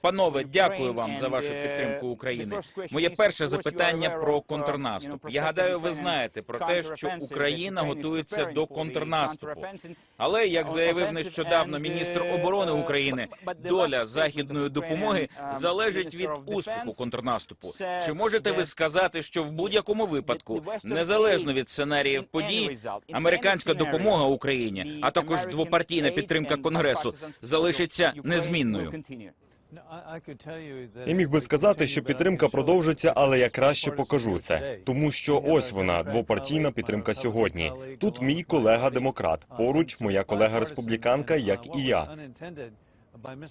Панове, дякую вам за вашу підтримку України. Моє перше запитання про контрнаступ. Я гадаю, ви знаєте про те, що Україна готується до контрнаступу. Але як заявив нещодавно міністр оборони України, доля західної допомоги залежить від успіху контрнаступу. Чи можете ви сказати, що в будь-якому випадку, незалежно від сценаріїв подій, американська допомога Україні, а також двопартійна підтримка Конгресу залишиться незмінною? Я міг би сказати, що підтримка продовжиться, але я краще покажу це, тому що ось вона двопартійна підтримка сьогодні. Тут мій колега демократ, поруч моя колега республіканка, як і я.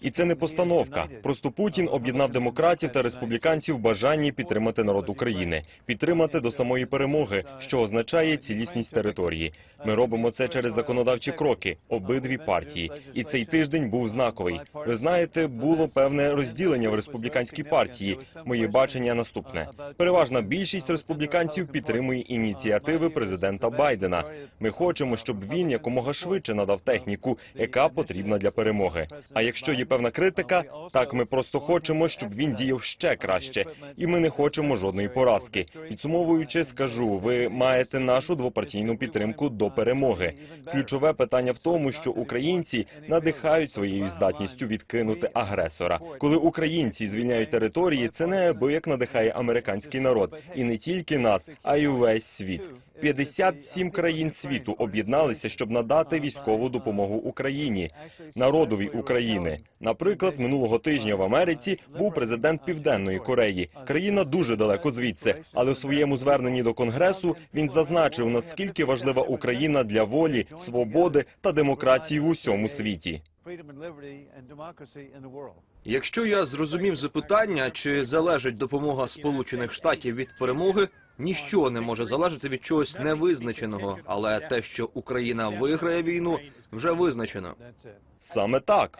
І це не постановка. Просто Путін об'єднав демократів та республіканців в бажанні підтримати народ України, підтримати до самої перемоги, що означає цілісність території. Ми робимо це через законодавчі кроки, обидві партії. І цей тиждень був знаковий. Ви знаєте, було певне розділення в республіканській партії. Моє бачення наступне: переважна більшість республіканців підтримує ініціативи президента Байдена. Ми хочемо, щоб він якомога швидше надав техніку, яка потрібна для перемоги. А якщо є певна критика, так ми просто хочемо, щоб він діяв ще краще, і ми не хочемо жодної поразки. Підсумовуючи, скажу, ви маєте нашу двопартійну підтримку до перемоги. Ключове питання в тому, що українці надихають своєю здатністю відкинути агресора. Коли українці звільняють території, це неабияк надихає американський народ, і не тільки нас, а й увесь світ. 57 країн світу об'єдналися, щоб надати військову допомогу Україні, народові України. Наприклад, минулого тижня в Америці був президент Південної Кореї. Країна дуже далеко звідси, але у своєму зверненні до конгресу він зазначив, наскільки важлива Україна для волі, свободи та демократії в усьому світі. Якщо я зрозумів запитання, чи залежить допомога Сполучених Штатів від перемоги, ніщо не може залежати від чогось невизначеного, але те, що Україна виграє війну, вже визначено. Саме так.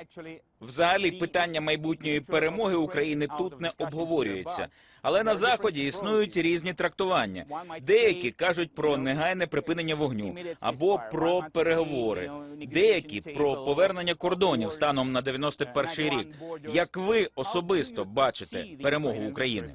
Взагалі, питання майбутньої перемоги України тут не обговорюється. Але на заході існують різні трактування. Деякі кажуть про негайне припинення вогню або про переговори, деякі про повернення кордонів станом на 91-й рік. Як ви особисто бачите перемогу України?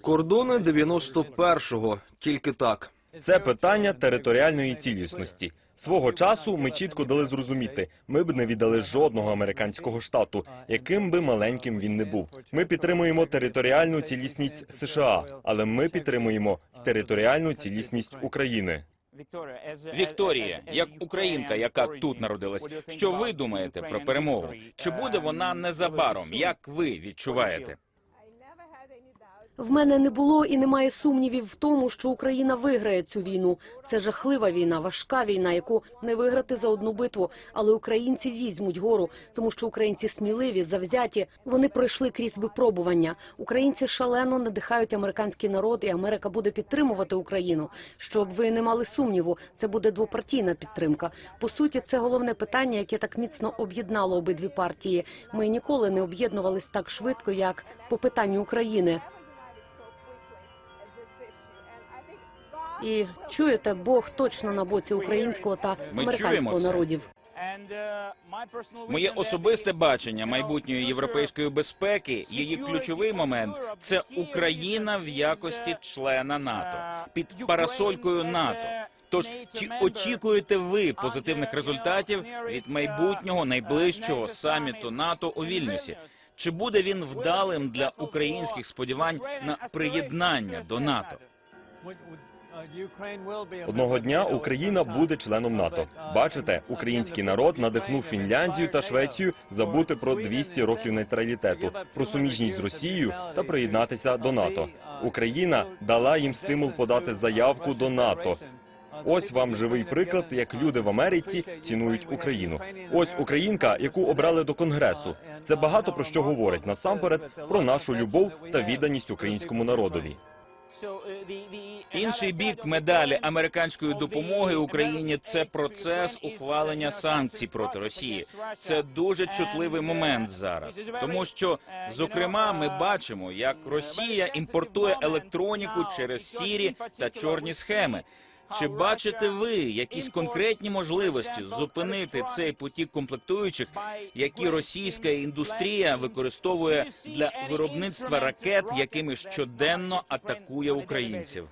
Кордони 91-го, тільки так. Це питання територіальної цілісності. Свого часу ми чітко дали зрозуміти, ми б не віддали жодного американського штату, яким би маленьким він не був. Ми підтримуємо територіальну цілісність США, але ми підтримуємо територіальну цілісність України. Вікторія, як українка, яка тут народилась, що ви думаєте про перемогу? Чи буде вона незабаром? Як ви відчуваєте? В мене не було і немає сумнівів в тому, що Україна виграє цю війну. Це жахлива війна, важка війна, яку не виграти за одну битву. Але українці візьмуть гору, тому що українці сміливі, завзяті. Вони пройшли крізь випробування. Українці шалено надихають американський народ, і Америка буде підтримувати Україну. Щоб ви не мали сумніву, це буде двопартійна підтримка. По суті, це головне питання, яке так міцно об'єднало обидві партії. Ми ніколи не об'єднувались так швидко, як по питанню України. І чуєте, Бог точно на боці українського та Ми американського чуємо народів. Моє особисте бачення майбутньої європейської безпеки, її ключовий момент це Україна в якості члена НАТО під парасолькою НАТО. Тож чи очікуєте ви позитивних результатів від майбутнього найближчого саміту НАТО у Вільнюсі? Чи буде він вдалим для українських сподівань на приєднання до НАТО? Одного дня Україна буде членом НАТО. Бачите, український народ надихнув Фінляндію та Швецію забути про 200 років нейтралітету, про суміжність з Росією та приєднатися до НАТО. Україна дала їм стимул подати заявку до НАТО. Ось вам живий приклад, як люди в Америці цінують Україну. Ось українка, яку обрали до конгресу. Це багато про що говорить насамперед про нашу любов та відданість українському народові. Інший бік медалі американської допомоги Україні це процес ухвалення санкцій проти Росії. Це дуже чутливий момент зараз, тому що, зокрема, ми бачимо, як Росія імпортує електроніку через сірі та чорні схеми. Чи бачите ви якісь конкретні можливості зупинити цей потік комплектуючих, які російська індустрія використовує для виробництва ракет, якими щоденно атакує українців?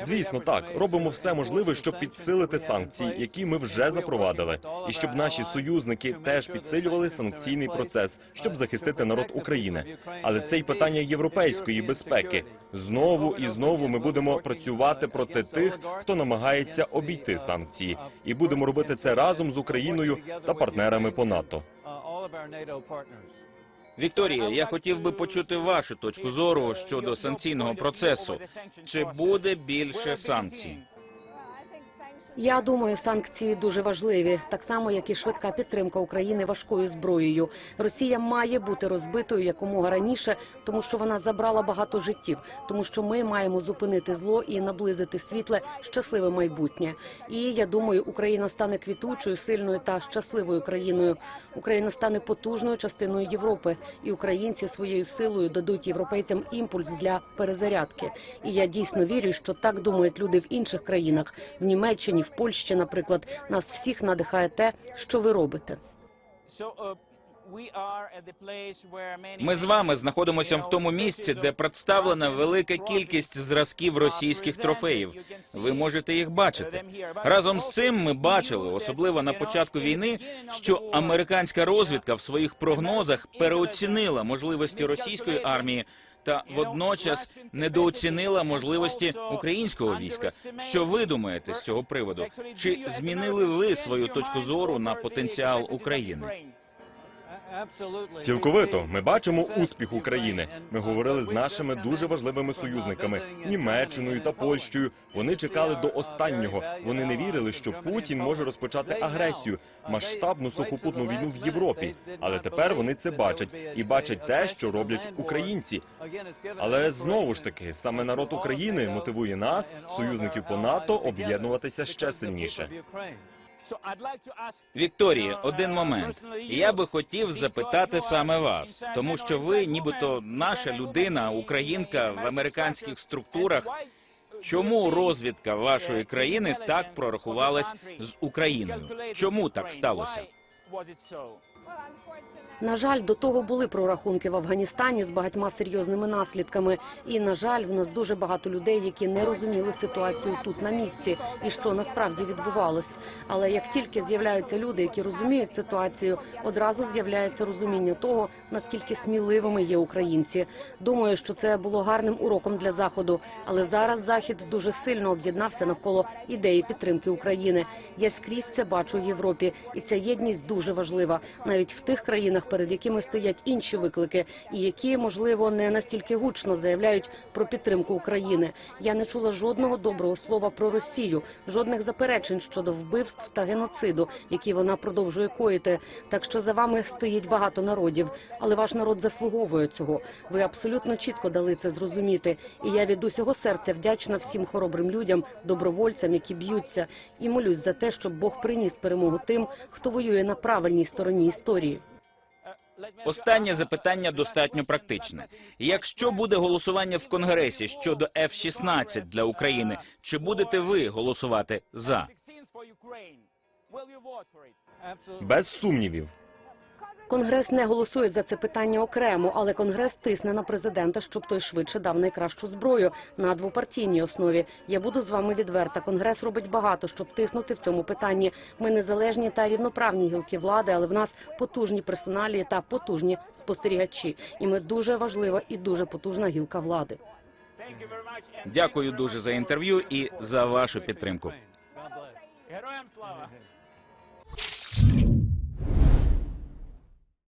Звісно, так робимо все можливе, щоб підсилити санкції, які ми вже запровадили, і щоб наші союзники теж підсилювали санкційний процес, щоб захистити народ України. Але це й питання європейської безпеки. Знову і знову ми будемо працювати проти тих, хто намагається обійти санкції, і будемо робити це разом з Україною та партнерами по НАТО. Вікторія, я хотів би почути вашу точку зору щодо санкційного процесу. Чи буде більше санкцій? Я думаю, санкції дуже важливі, так само як і швидка підтримка України важкою зброєю. Росія має бути розбитою якомога раніше, тому що вона забрала багато життів, тому що ми маємо зупинити зло і наблизити світле щасливе майбутнє. І я думаю, Україна стане квітучою, сильною та щасливою країною. Україна стане потужною частиною Європи, і українці своєю силою дадуть європейцям імпульс для перезарядки. І я дійсно вірю, що так думають люди в інших країнах в Німеччині, в Польщі, наприклад, нас всіх надихає те, що ви робите. Ми з вами знаходимося в тому місці, де представлена велика кількість зразків російських трофеїв. Ви можете їх бачити. Разом з цим ми бачили, особливо на початку війни, що американська розвідка в своїх прогнозах переоцінила можливості російської армії. Та водночас недооцінила можливості українського війська. Що ви думаєте з цього приводу? Чи змінили ви свою точку зору на потенціал України? Цілковито ми бачимо успіх України. Ми говорили з нашими дуже важливими союзниками Німеччиною та Польщею. Вони чекали до останнього. Вони не вірили, що Путін може розпочати агресію, масштабну сухопутну війну в Європі. Але тепер вони це бачать і бачать те, що роблять українці. Але знову ж таки, саме народ України мотивує нас, союзників по НАТО, об'єднуватися ще сильніше. Вікторія, один момент. Я би хотів запитати саме вас, тому що ви, нібито наша людина, українка в американських структурах. Чому розвідка вашої країни так прорахувалась з Україною? Чому так сталося? На жаль, до того були прорахунки в Афганістані з багатьма серйозними наслідками. І на жаль, в нас дуже багато людей, які не розуміли ситуацію тут на місці і що насправді відбувалось. Але як тільки з'являються люди, які розуміють ситуацію, одразу з'являється розуміння того, наскільки сміливими є українці. Думаю, що це було гарним уроком для заходу. Але зараз захід дуже сильно об'єднався навколо ідеї підтримки України. Я скрізь це бачу в Європі, і ця єдність дуже важлива, навіть в тих країнах, перед якими стоять інші виклики, і які можливо не настільки гучно заявляють про підтримку України. Я не чула жодного доброго слова про Росію, жодних заперечень щодо вбивств та геноциду, які вона продовжує коїти. Так що за вами стоїть багато народів, але ваш народ заслуговує цього. Ви абсолютно чітко дали це зрозуміти. І я від усього серця вдячна всім хоробрим людям, добровольцям, які б'ються, і молюсь за те, щоб Бог приніс перемогу тим, хто воює на правильній стороні історії. Останнє запитання достатньо практичне. Якщо буде голосування в Конгресі щодо F-16 для України, чи будете ви голосувати за? Без сумнівів. Конгрес не голосує за це питання окремо, але конгрес тисне на президента, щоб той швидше дав найкращу зброю на двопартійній основі. Я буду з вами відверта. Конгрес робить багато, щоб тиснути в цьому питанні. Ми незалежні та рівноправні гілки влади, але в нас потужні персоналі та потужні спостерігачі. І ми дуже важлива і дуже потужна гілка влади. Дякую дуже за інтерв'ю і за вашу підтримку. Героям слава!